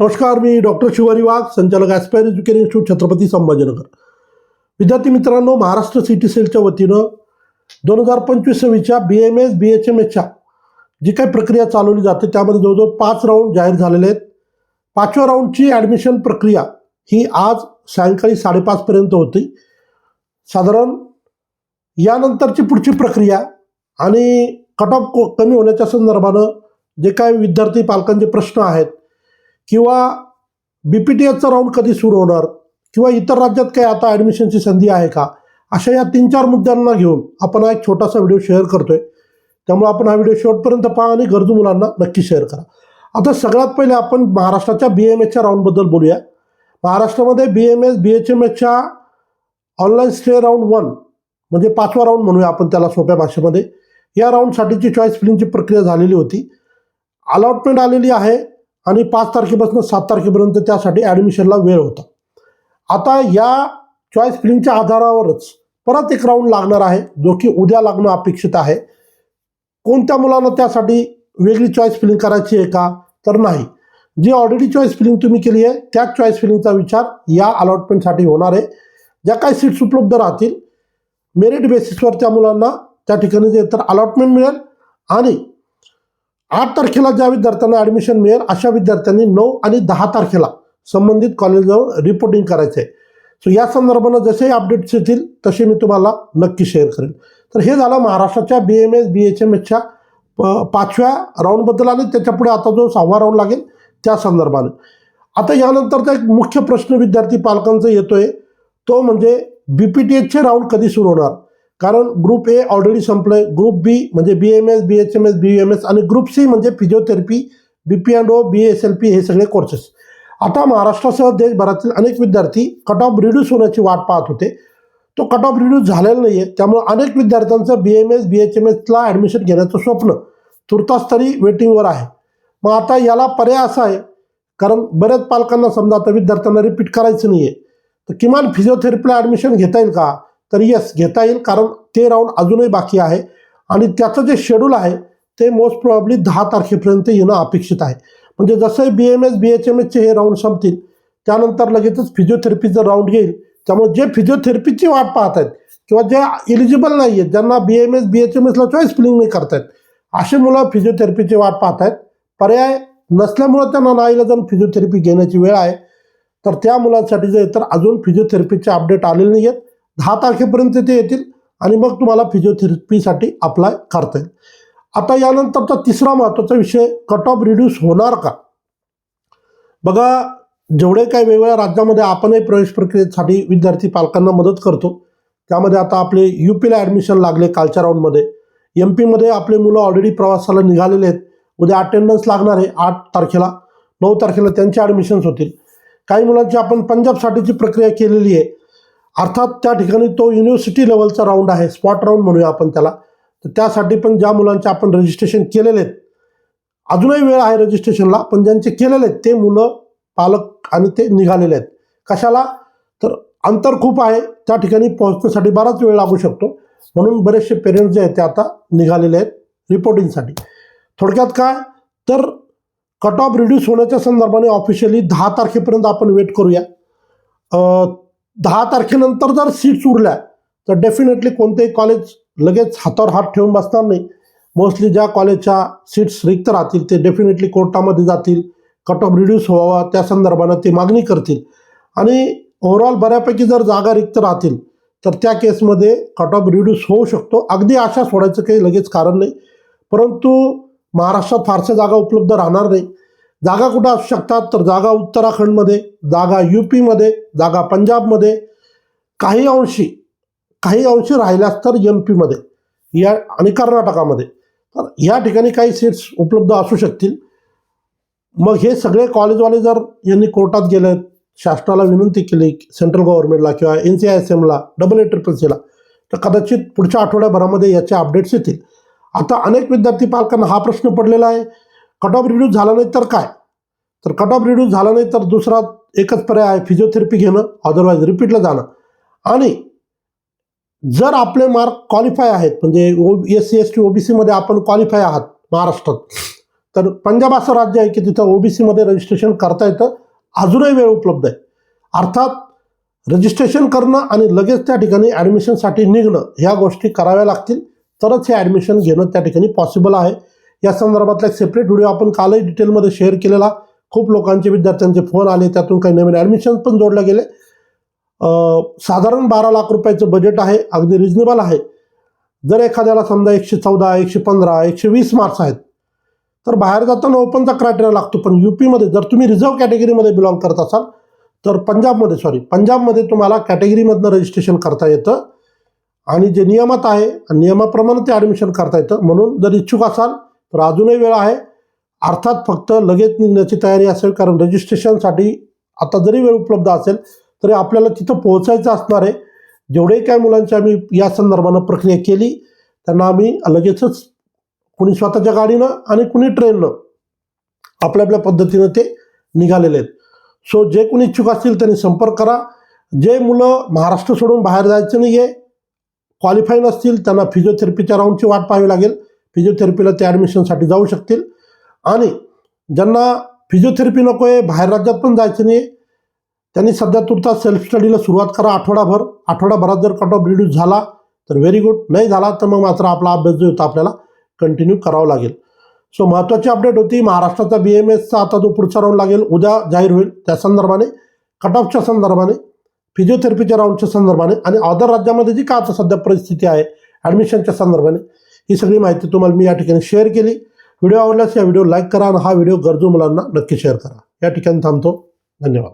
नमस्कार मी डॉक्टर शिवारी वाघ संचालक Aspire Education Institute Chhatrapati Sambhajinagar. विद्यार्थी मित्रांनो महाराष्ट्र सिटी सेलच्या वतीनं दोन हजार पंचवीस सव्वीसच्या B M S B H M एसच्या जी काही प्रक्रिया चालवली जाते त्यामध्ये जवळजवळ पाच राऊंड जाहीर झालेले आहेत. पाचव्या राऊंडची ॲडमिशन प्रक्रिया ही आज सायंकाळी साडेपाचपर्यंत होती. साधारण यानंतरची पुढची प्रक्रिया आणि कट ऑफ कमी होण्याच्या संदर्भानं जे काही विद्यार्थी पालकांचे प्रश्न आहेत किंवा बी पी टी एचचा राऊंड कधी सुरू होणार? किंवा इतर राज्यात काही आता ॲडमिशनची संधी आहे का? अशा या तीन चार मुद्द्यांना घेऊन आपण हा एक छोटासा व्हिडिओ शेअर करतोय. त्यामुळे आपण हा व्हिडिओ शेवटपर्यंत पहा आणि गरजू मुलांना नक्की शेअर करा. आता सगळ्यात पहिले आपण महाराष्ट्राच्या बी एम एसच्या राऊंडबद्दल बोलूया. महाराष्ट्रामध्ये B M S B H M एसच्या ऑनलाईन स्टे राऊंड वन म्हणजे पाचवा राऊंड म्हणूया आपण त्याला सोप्या भाषेमध्ये. या राऊंडसाठीची चॉईस फिलिंगची प्रक्रिया झालेली होती. अलॉटमेंट आलेली आहे. आणि पाच तारखेपासून सात तारखेपर्यंत त्यासाठी ॲडमिशनला वेळ होता. आता या चॉईस फिलिंगच्या आधारावरच परत एक राऊंड लागणार आहे जो की उद्या लागणं अपेक्षित आहे. कोणत्या मुलांना त्यासाठी वेगळी चॉईस फिलिंग करायची आहे का? तर नाही. जी ऑलरेडी चॉईस फिलिंग तुम्ही केली आहे त्याच चॉईस फिलिंगचा विचार या अलॉटमेंटसाठी होणार आहे. ज्या काही सीट्स उपलब्ध राहतील मेरिट बेसिसवर त्या मुलांना त्या ठिकाणी जे तर अलॉटमेंट मिळेल आणि आठ तारखेला ज्या विद्यार्थ्यांना ॲडमिशन मिळेल अशा विद्यार्थ्यांनी नऊ आणि दहा तारखेला संबंधित कॉलेज जाऊन रिपोर्टिंग करायचं आहे सो या संदर्भानं जसे अपडेट्स येतील तसे मी तुम्हाला नक्की शेअर करेन. तर हे झालं महाराष्ट्राच्या B M S B H M एसच्या पाचव्या राऊंडबद्दल आणि त्याच्यापुढे आता जो सहावा राऊंड लागेल त्या संदर्भाने. आता यानंतरचा एक मुख्य प्रश्न विद्यार्थी पालकांचा येतोय तो म्हणजे बी पी टी एचचे राऊंड कधी सुरू होणार? कारण ग्रुप ए ऑलरेडी संपलंय. ग्रुप बी म्हणजे B M S B H M S B M S आणि ग्रुप सी म्हणजे physiotherapy B P and O B S L P हे सगळे कोर्सेस आता महाराष्ट्रासह देशभरातील अनेक विद्यार्थी कट ऑफ रिड्यूस होण्याची वाट पाहत होते. तो कट ऑफ रिड्यूस झालेला नाही आहे त्यामुळे अनेक विद्यार्थ्यांचं B M S B H M एसला admission घेण्याचं स्वप्न तुर्तास तरी वेटिंगवर आहे. मग आता याला पर्याय असा आहे कारण बऱ्याच पालकांना समजा आता विद्यार्थ्यांना रिपीट करायचं नाही आहे तर किमान फिजिओथेरपीला ॲडमिशन घेता येईल का? तर येस घेता येईल कारण ते राऊंड अजूनही बाकी आहे. आणि त्याचं जे शेड्यूल आहे ते मोस्ट प्रॉब्ली दहा तारखेपर्यंत येणं अपेक्षित आहे. म्हणजे जसं B M S B H M एसचे हे राऊंड संपतील त्यानंतर लगेचच फिजिओथेरपीचं राऊंड येईल. त्यामुळे जे फिजिओथेरपीची वाट पाहत आहेत किंवा जे इलिजिबल नाही आहेत ज्यांना B M S B H M एसला choice filling नाही करतायत असे मुलं फिजिओथेरपीची वाट पाहत आहेत. पर्याय नसल्यामुळं त्यांना नाईला जाऊन फिजिओथेरपी घेण्याची वेळ आहे. तर त्या मुलांसाठी जे तर अजून फिजिओथेरपीचे अपडेट आलेले नाही आहेत दहा तारखेपर्यंत ते येतील आणि मग तुम्हाला फिजिओथेरपीसाठी अप्लाय करता येईल. आता यानंतरचा तिसरा महत्त्वाचा विषय कट ऑफ रिड्यूस होणार का? बघा जेवढे काही वेगवेगळ्या राज्यामध्ये आपणही प्रवेश प्रक्रियेसाठी विद्यार्थी पालकांना मदत करतो. त्यामध्ये आता आपले यू पीला ॲडमिशन लागले कालच्या राऊंडमध्ये एम पीमध्ये आपले मुलं ऑलरेडी प्रवासाला निघालेले आहेत. उद्या अटेंडन्स लागणार आहे आठ तारखेला. नऊ तारखेला त्यांचे ॲडमिशन्स होतील. काही मुलांची आपण पंजाबसाठीची प्रक्रिया केलेली आहे. अर्थात त्या ठिकाणी तो युनिव्हर्सिटी लेवलचा राऊंड आहे. स्पॉट राऊंड म्हणूया आपण त्याला. तर त्यासाठी पण ज्या मुलांचे आपण रजिस्ट्रेशन केलेले आहेत अजूनही वेळ आहे रजिस्ट्रेशनला पण ज्यांचे केलेले आहेत ते मुलं पालक आणि ते निघालेले आहेत. कशाला? तर अंतर खूप आहे. त्या ठिकाणी पोहोचण्यासाठी बराच वेळ लागू शकतो. म्हणून बरेचसे पेरेंट्स जे आहेत ते आता निघालेले आहेत रिपोर्टिंगसाठी थोडक्यात काय? तर कट ऑफ रिड्यूस होण्याच्या संदर्भाने ऑफिशियली दहा तारखेपर्यंत आपण वेट करूया. दहा तारखेनंतर जर सीट्स उरल्या तर डेफिनेटली कोणतेही कॉलेज लगेच हातावर हात ठेवून बसणार नाही. मोस्टली ज्या कॉलेजच्या सीट्स रिक्त राहतील ते डेफिनेटली कोर्टामध्ये जातील. कट ऑफ रिड्यूस व्हावा त्या संदर्भानं ते मागणी करतील. आणि ओव्हरऑल बऱ्यापैकी जर जागा रिक्त राहतील तर त्या केसमध्ये कट ऑफ रिड्यूस होऊ शकतो. अगदी आशा सोडायचं काही लगेच कारण नाही. परंतु महाराष्ट्रात फारशा जागा उपलब्ध राहणार नाही. जागा कुठं असू शकतात तर जागा उत्तराखंडमध्ये जागा यू पीमध्ये जागा पंजाबमध्ये काही अंशी काही अंशी राहिल्यास तर एम पीमध्ये या आणि कर्नाटकामध्ये. तर या ठिकाणी काही सीट्स उपलब्ध असू शकतील. मग हे सगळे कॉलेजवाले जर यांनी कोर्टात गेले शासनाला विनंती केली सेंट्रल गव्हर्नमेंटला किंवा एन सी आय एस एमला डबल ए ट्रिपल सीला तर कदाचित पुढच्या आठवड्याभरामध्ये याचे अपडेट्स येतील. आता अनेक विद्यार्थी पालकांना हा प्रश्न पडलेला आहे. कट ऑफ रिड्यूस झाला नाही तर काय? तर कट ऑफ रिड्यूस झाला नाही तर दुसरा एकच पर्याय आहे फिजिओथेरपी घेणं अदरवाईज रिपीटला जाणं. आणि जर आपले मार्क क्वालिफाय आहेत म्हणजे O S C S T O B सीमध्ये आपण क्वालिफाय आहात महाराष्ट्रात तर पंजाब असं राज्य आहे की तिथं ओबीसीमध्ये रजिस्ट्रेशन करता येतं अजूनही वेळ उपलब्ध आहे. अर्थात रजिस्ट्रेशन करणं आणि लगेच त्या ठिकाणी ॲडमिशनसाठी निघणं ह्या गोष्टी कराव्या लागतील. तरच हे ॲडमिशन घेणं त्या ठिकाणी पॉसिबल आहे. या संदर्भातला एक सेपरेट व्हिडिओ आपण कालही डिटेलमध्ये शेअर केलेला. खूप लोकांचे विद्यार्थ्यांचे फोन आले त्यातून काही नवीन ॲडमिशन पण जोडले गेले. साधारण बारा लाख रुपयाचं बजेट आहे अगदी रिजनेबल आहे. जर एखाद्याला समजा एकशे चौदा एकशे पंधरा एकशे वीस मार्क्स आहेत तर बाहेर जाताना ओपनचा क्रायटेरिया लागतो. पण यू पीमध्ये जर तुम्ही रिझर्व्ह कॅटेगरीमध्ये बिलॉंग करत असाल तर पंजाबमध्ये सॉरी पंजाबमध्ये तुम्हाला कॅटेगरीमधनं रजिस्ट्रेशन करता येतं. आणि जे नियमात आहे आणि नियमाप्रमाणे ते ॲडमिशन करता येतं. म्हणून जर इच्छुक असाल तर अजूनही वेळ आहे. अर्थात फक्त लगेच निघण्याची तयारी असेल कारण रजिस्ट्रेशनसाठी आता जरी वेळ उपलब्ध असेल तरी आपल्याला तिथं पोहोचायचं असणार आहे. जेवढे काय मुलांची आम्ही या संदर्भानं प्रक्रिया केली त्यांना आम्ही लगेचच कुणी स्वतःच्या गाडीनं आणि कुणी ट्रेननं आपल्या आपल्या पद्धतीनं ते निघालेले आहेत. सो जे कोणी इच्छुक असतील त्यांनी संपर्क करा. जे मुलं महाराष्ट्र सोडून बाहेर जायचं नाही आहे क्वालिफाय नसतील त्यांना फिजिओथेरपीच्या राऊंडची वाट पाहावी लागेल. फिजिओथेरपीला ते ॲडमिशनसाठी जाऊ शकतील. आणि ज्यांना फिजिओथेरपी नको आहे बाहेर राज्यात पण जायचं नाही त्यांनी सध्या तुर्तास सेल्फ स्टडीला सुरुवात करा आठवडाभर. आठवडाभरात जर कट ऑफ रिड्यूस झाला तर व्हेरी गुड नाही झाला तर मग मात्र आपला अभ्यास जो होता आपल्याला कंटिन्यू करावा लागेल. सो महत्त्वाची अपडेट होती महाराष्ट्राचा बी एम एसचा आता जो पुढचा राऊंड लागेल. उद्या जाहीर होईल. त्या संदर्भाने कट ऑफच्या संदर्भाने फिजिओथेरपीच्या राऊंडच्या संदर्भाने आणि अदर राज्यामध्ये जी का आता सध्या परिस्थिती आहे ॲडमिशनच्या संदर्भाने ही सगळी माहिती तुम्हाला मी या ठिकाणी शेअर केली. व्हिडिओ आवडल्यास या व्हिडिओ लाईक करा आणि हा व्हिडिओ गरजू मुलांना नक्की शेअर करा. या ठिकाणी थांबतो. धन्यवाद.